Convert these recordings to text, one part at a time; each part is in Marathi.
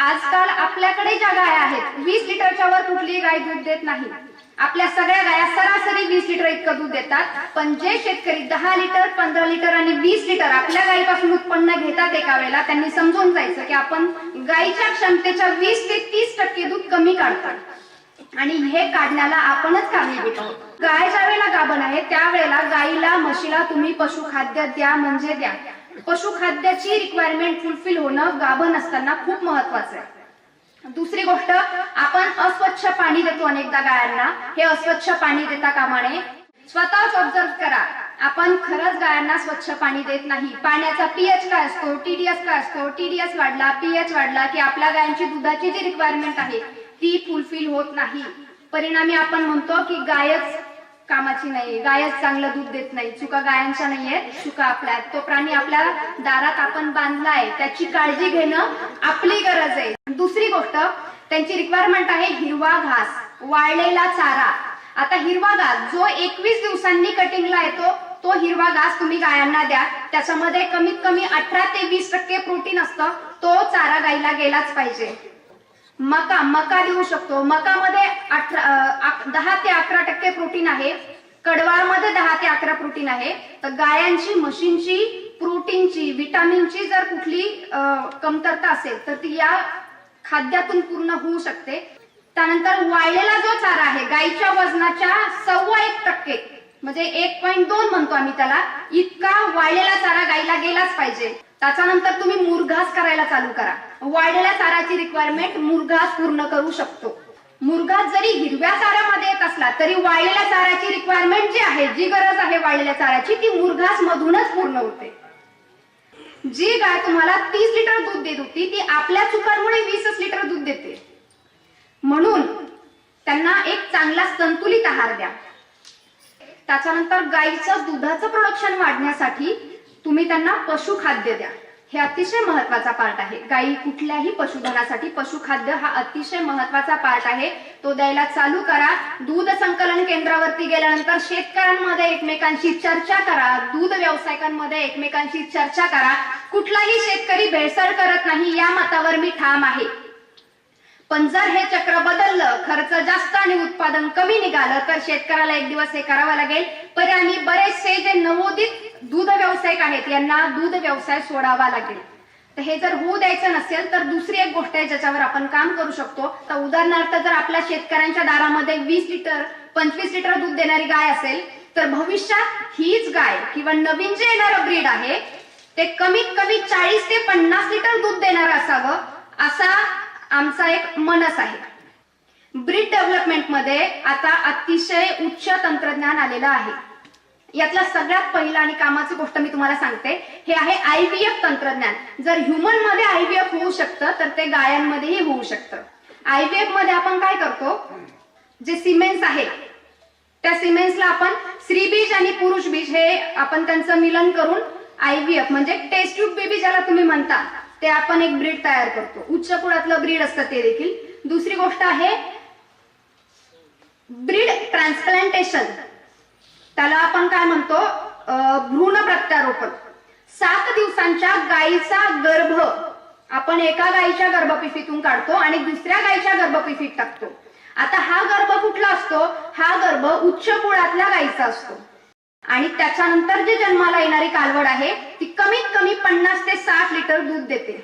आजकाल आपल्याकडे ज्या गाय आहेत वीस लिटरच्या वर कुठलीही गाय दूध देत नाही. आपल्या सगळ्या गाया सरासरी वीस लिटर इतकं दूध देतात. पण जे शेतकरी दहा लिटर पंधरा लिटर आणि वीस लिटर आपल्या गायीपासून उत्पन्न घेतात एका वेळेला त्यांनी समजून जायचं की आपण गायीच्या क्षमतेच्या वीस ते तीस टक्के दूध कमी काढतात. आणि हे काढण्याला आपणच कारणीभूत आहोत गाय ज्या वेळेला गाभण आहे त्यावेळेला गायीला म्हशीला तुम्ही पशुखाद्य द्या म्हणजे द्या. पशुखाद्याची रिक्वायरमेंट फुलफिल होणं गाभण असताना खूप महत्वाचं आहे. दुसरी गोष्ट आपण अस्वच्छ पाणी देतो अनेकदा गायांना. हे अस्वच्छ पाणी देता कामा नये स्वतःच ऑब्झर्व करा. आपण खरंच गायांना स्वच्छ पाणी देत नाही. पाण्याचा पीएच काय असतो? टीडीएस काय असतो? टीडीएस वाढला पीएच वाढला की आपल्या गायांची दुधाची जी रिक्वायरमेंट आहे ती फुलफिल होत नाही. परिणामी आपण म्हणतो की गायच कामाची नाही गायच चांगलं दूध देत नाही. चुका गायांच्या नाहीये चुका आपल्या तो प्राणी आपल्या दारात आपण बांधलाय. त्याची काळजी घेणं आपली गरज आहे. दुसरी गोष्ट त्यांची रिक्वायरमेंट आहे हिरवा घास वाळलेला चारा. आता हिरवा घास जो एकवीस दिवसांनी कटिंगला येतो तो हिरवा घास तुम्ही गायांना द्या. त्याच्यामध्ये कमीत कमी अठरा ते वीस टक्के प्रोटीन असतं. तो चारा गाईला गेलाच पाहिजे. मका मका देऊ शकतो. मकामध्ये अठरा दहा ते अकरा टक्के प्रोटीन आहे. कडवाळमध्ये दहा ते अकरा प्रोटीन आहे. तर गायांची म्हशींची प्रोटीनची विटामिनची जर कुठली कमतरता असेल तर ती या खाद्यातून पूर्ण होऊ शकते. त्यानंतर वाळलेला जो चारा आहे गाईच्या वजनाच्या सव्वा एक टक्के म्हणजे एक पॉईंट दोन म्हणतो आम्ही त्याला इतका वाळलेला चारा गाईला गेलाच पाहिजे. त्याच्यानंतर तुम्ही मुरघास करायला चालू करा. वाढलेल्या चाराची रिक्वायरमेंट मुरघास पूर्ण करू शकतो. मुरघास जरी हिरव्या चाऱ्यामध्ये येत असला तरी वाळलेल्या चाऱ्याची रिक्वायरमेंट जी आहे जी गरज आहे वाळलेल्या चाऱ्याची ती मुरघास मधूनच पूर्ण होते. जी गाय तुम्हाला तीस लिटर दूध देत होती ती आपल्या चुकांमुळे वीसच लिटर दूध देते. म्हणून त्यांना एक चांगला संतुलित आहार द्या. त्याच्यानंतर गाईचं दुधाचं प्रोडक्शन वाढण्यासाठी तुम्ही त्यांना पशुखाद्य द्या. हे अतिशय महत्त्वाचा पार्ट आहे. गाई कुठल्याही पशुधनासाठी पशुखाद्य हा अतिशय महत्त्वाचा पार्ट आहे. तो द्यायला चालू करा. दूध संकलन केंद्रावरती गेल्यानंतर शेतकऱ्यांमध्ये एकमेकांशी चर्चा करा. दूध व्यावसायिकांमध्ये एकमेकांशी चर्चा करा. कुठलाही शेतकरी भेळसळ करत नाही या मतावर मी ठाम आहे. पण जर हे चक्र बदललं खर्च जास्त आणि उत्पादन कमी निघालं तर शेतकऱ्याला एक दिवस हे करावं लागेल. परिणामी बरेचसे जे नवोदित दूध व्यावसायिक आहेत यांना दूध व्यवसाय सोडावा लागेल. तर हे जर होऊ द्यायचं नसेल तर दुसरी एक गोष्ट आहे ज्याच्यावर आपण काम करू शकतो. तर उदाहरणार्थ जर आपल्या शेतकऱ्यांच्या दारामध्ये वीस लिटर पंचवीस लिटर दूध देणारी गाय असेल तर भविष्यात हीच गाय किंवा नवीन जे येणारं ब्रीड आहे ते कमीत कमी चाळीस ते पन्नास लिटर दूध देणारं असावं असा आमचा एक मनस आहे. ब्रीड डेव्हलपमेंटमध्ये आता अतिशय उच्च तंत्रज्ञान आलेलं आहे. यातला सगळ्यात पहिलं आणि कामाची गोष्ट मी तुम्हाला सांगते हे आहे आयव्हीएफ तंत्रज्ञान. जर ह्युमनमध्ये आयव्हीएफ होऊ शकतं तर ते गायांमध्येही होऊ शकतं. आयव्हीएफमध्ये आपण काय करतो? जे सिमेंट्स आहे त्या सिमेंट्सला आपण स्त्रीबीज आणि पुरुष बीज हे आपण त्यांचं मिलन करून आयव्हीएफ म्हणजे टेस्ट ट्यूब बेबी ज्याला तुम्ही म्हणता ते आपण एक ब्रीड तयार करतो. उच्च कुळातलं ब्रीड असतं ते देखील. दुसरी गोष्ट आहे ब्रीड ट्रान्सप्लांटेशन त्याला आपण काय म्हणतो? भ्रूण प्रत्यारोपण. सात दिवसांच्या गायीचा गर्भ आपण एका गायीच्या गर्भपिशीतून काढतो आणि दुसऱ्या गायीच्या गर्भपिशीत टाकतो. आता हा गर्भ कुठला असतो? हा गर्भ उच्च कुळातल्या गायीचा असतो. आणि त्याच्यानंतर जे जन्माला येणारी कालवड आहे ती कमीत कमी पन्नास ते साठ लिटर दूध देते.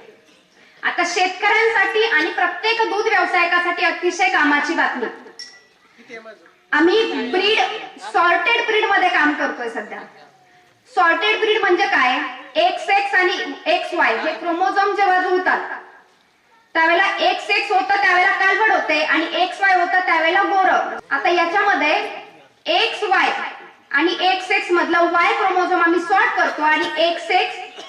आता शेतकऱ्यांसाठी आणि प्रत्येक दूध व्यावसायिकासाठी अतिशय कामाची बातमी. आम्ही ब्रीड सॉर्टेड ब्रीडमध्ये काम करतोय सध्या. सॉर्टेड ब्रीड म्हणजे काय? एक्स एक्स आणि एक्स वाय हे क्रोमोझोम जेव्हा जुळतात त्यावेळेला एक्स एक्स होतं त्यावेळेला कालवड होते आणि एक्स वाय होतं त्यावेळेला गोरव आता याच्यामध्ये एक्स वाय आणि एक्स एक्स मधला वाय क्रोमोझोम आम्ही सॉर्ट करतो आणि एक्स एक्स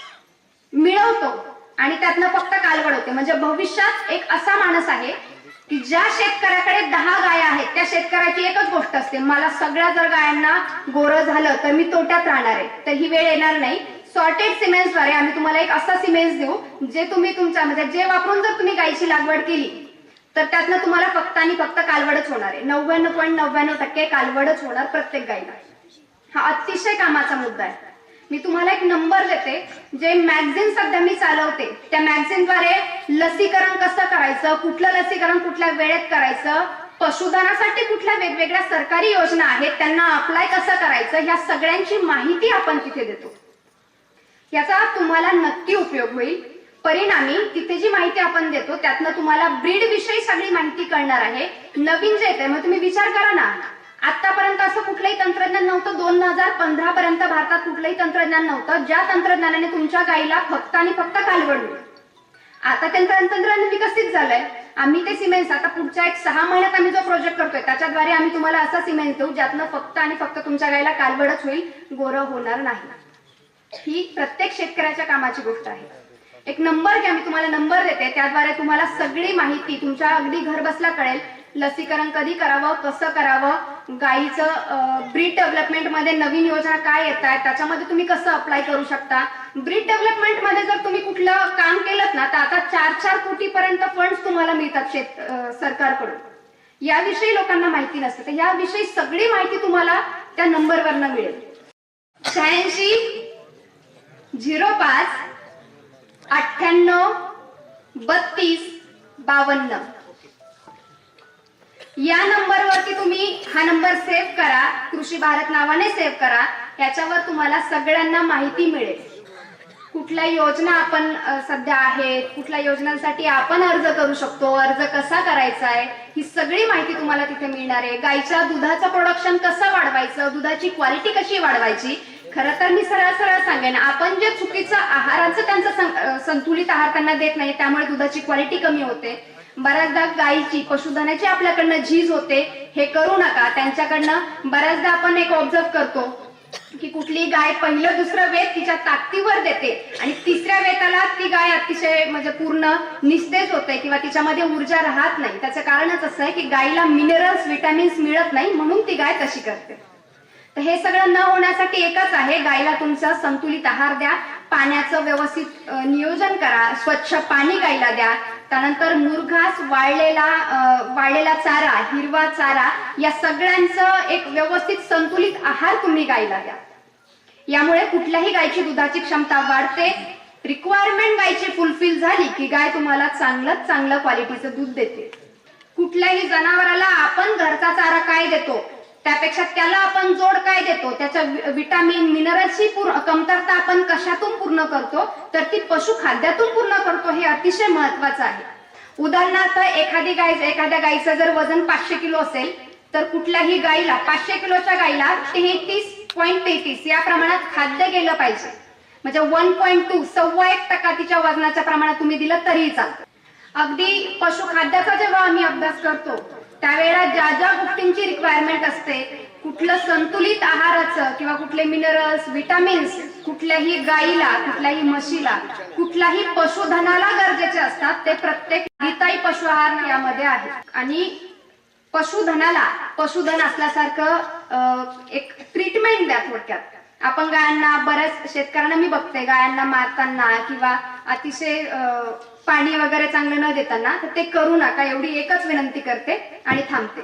मिळवतो आणि त्यातनं फक्त कालवड होते. म्हणजे भविष्यात एक असा माणूस आहे की ज्या शेतकऱ्याकडे दहा गाय आहेत त्या शेतकऱ्याची एकच गोष्ट असते मला सगळ्या जर गायांना गोरं झालं तर मी तोट्यात राहणार आहे. तर ही वेळ येणार नाही. सॉर्टेड सिमेंट्सद्वारे आम्ही तुम्हाला एक असा सिमेंट्स देऊ जे तुम्ही तुमच्या म्हणजे जे वापरून जर तुम्ही गायीची लागवड केली तर त्यातनं तुम्हाला फक्त आणि फक्त कालवडच होणार आहे. नव्याण्णव पॉईंट नव्याण्णव टक्के कालवडच होणार प्रत्येक गायीला हा अतिशय कामाचा मुद्दा आहे. मी तुम्हाला एक नंबर देते. जे मॅगझिन सध्या मी चालवते त्या मॅगझिनद्वारे लसीकरण कसं करायचं कुठलं लसीकरण कुठल्या वेळेत करायचं पशुधनासाठी कुठल्या वेगवेगळ्या सरकारी योजना आहेत त्यांना अप्लाय कसं करायचं ह्या सगळ्यांची माहिती आपण तिथे देतो. याचा तुम्हाला नक्की उपयोग होईल. परिणामी तिथे जी माहिती आपण देतो त्यातनं तुम्हाला ब्रीड विषयी सगळी माहिती कळणार आहे. नवीन जे येते मग तुम्ही विचार करा ना. आतापर्यंत असं कुठलंही तंत्रज्ञान नव्हतं. दोन हजार पंधरा पर्यंत भारतात कुठलंही तंत्रज्ञान नव्हतं. ज्या तंत्रज्ञानाने तुमच्या गाईला फक्त आणि फक्त कालवड आता तंत्रज्ञान विकसित झालंय. आम्ही ते सिमेंट्स आता पुढच्या एक सहा महिन्यात आम्ही जो प्रोजेक्ट करतोय त्याच्याद्वारे आम्ही तुम्हाला असा सिमेंट देऊ ज्यातनं फक्त आणि फक्त तुमच्या गाईला कालवडच होईल गोरं होणार नाही. ही प्रत्येक शेतकऱ्याच्या कामाची गोष्ट आहे. एक नंबर घ्या मी तुम्हाला नंबर देते. त्याद्वारे तुम्हाला सगळी माहिती तुमच्या अगदी घर बसला कळेल. लसीकरण कधी करावं कसं करावं गाईचं ब्रीड डेव्हलपमेंटमध्ये नवीन योजना काय येत आहेत त्याच्यामध्ये तुम्ही कसं अप्लाय करू शकता? ब्रीड डेव्हलपमेंटमध्ये जर तुम्ही कुठलं काम केलं ना तर आता चार चार कोटी पर्यंत फंड तुम्हाला मिळतात शेत सरकारकडून. याविषयी लोकांना माहिती नसते तर याविषयी सगळी माहिती तुम्हाला त्या नंबरवरनं मिळेल. शहाऐंशी झिरो पाच अठ्ठ्याण्णव बत्तीस बावन्न. या नंबरवरती तुम्ही हा नंबर सेव्ह करा कृषी भारत नावाने सेव्ह करा याच्यावर तुम्हाला सगळ्यांना माहिती मिळेल. कुठल्या योजना आपण सध्या आहेत कुठल्या योजनांसाठी आपण अर्ज करू शकतो अर्ज कसा करायचा आहे ही सगळी माहिती तुम्हाला तिथे मिळणार आहे. गाईच्या दुधाचं प्रोडक्शन कसं वाढवायचं दुधाची क्वालिटी कशी वाढवायची खरं तर मी सरळ सरळ सांगेन आपण जे चुकीचं आहाराचं त्यांचं सं- संतुलित आहार त्यांना देत नाही त्यामुळे दुधाची क्वालिटी कमी होते. बऱ्याचदा गायीची पशुधनाची आपल्याकडनं झीज होते. हे करू नका. त्यांच्याकडनं बऱ्याचदा आपण एक ऑब्झर्व करतो की कुठली गाय पहिलं दुसरं वेत तिच्या ताकदीवर देते. आणि तिसऱ्या वेताला ती गाय अतिशय म्हणजे पूर्ण निस्तेज होते किंवा तिच्यामध्ये ऊर्जा राहत नाही. त्याचं कारणच असं आहे की गायीला मिनरल्स विटॅमिन्स मिळत नाही म्हणून ती गाय तशी करते. तर हे सगळं न होण्यासाठी एकच आहे गायीला तुमचा संतुलित आहार द्या. पाण्याचं व्यवस्थित नियोजन करा. स्वच्छ पाणी गायला द्या. त्यानंतर मुरघास वाळलेला वाळलेला चारा हिरवा चारा या सगळ्यांचं एक व्यवस्थित संतुलित आहार तुम्ही गायला द्या. यामुळे कुठल्याही गायची दुधाची क्षमता वाढते. रिक्वायरमेंट गायची फुलफिल झाली की गाय तुम्हाला चांगलं चांगलं क्वालिटीचं दूध देते. कुठल्याही जनावराला आपण घरचा चारा काय देतो? त्यापेक्षा त्याला आपण जोड काय देतो? त्याच्या विटामिन मिनरल्सची पूर्ण कमतरता आपण कशातून पूर्ण करतो? तर ती पशु खाद्यातून पूर्ण करतो हे अतिशय महत्वाचं आहे. उदाहरणार्थ एखादी गाय एखाद्या गायीचं जर वजन पाचशे किलो असेल तर कुठल्याही गायीला पाचशे किलोच्या गायीला तेहतीस पॉईंट तेहतीस या प्रमाणात खाद्य गेलं पाहिजे. म्हणजे वन पॉईंट टू सव्वा एक टक्का तिच्या वजनाच्या प्रमाणात तुम्ही दिलं तरीही चालतं. अगदी पशुखाद्याचा जेव्हा आम्ही अभ्यास करतो त्यावेळेला ज्या ज्या गोष्टींची रिक्वायरमेंट असते कुठलं संतुलित आहाराचं किंवा कुठले मिनरल्स विटामिन्स कुठल्याही गायीला कुठल्याही म्हशीला कुठल्याही पशुधनाला गरजेचे असतात ते प्रत्येक गीताई पशु आहार यामध्ये आहे आणि पशुधनाला पशुधन असल्यासारखं एक ट्रीटमेंट द्या थोडक्यात. आपण गायांना बऱ्याच शेतकऱ्यांना मी बघते गायांना मारताना किंवा अतिशय पाणी वगैरे चांगलं न देताना तर ते करू नका. एवढी एकच विनंती करते आणि थांबते.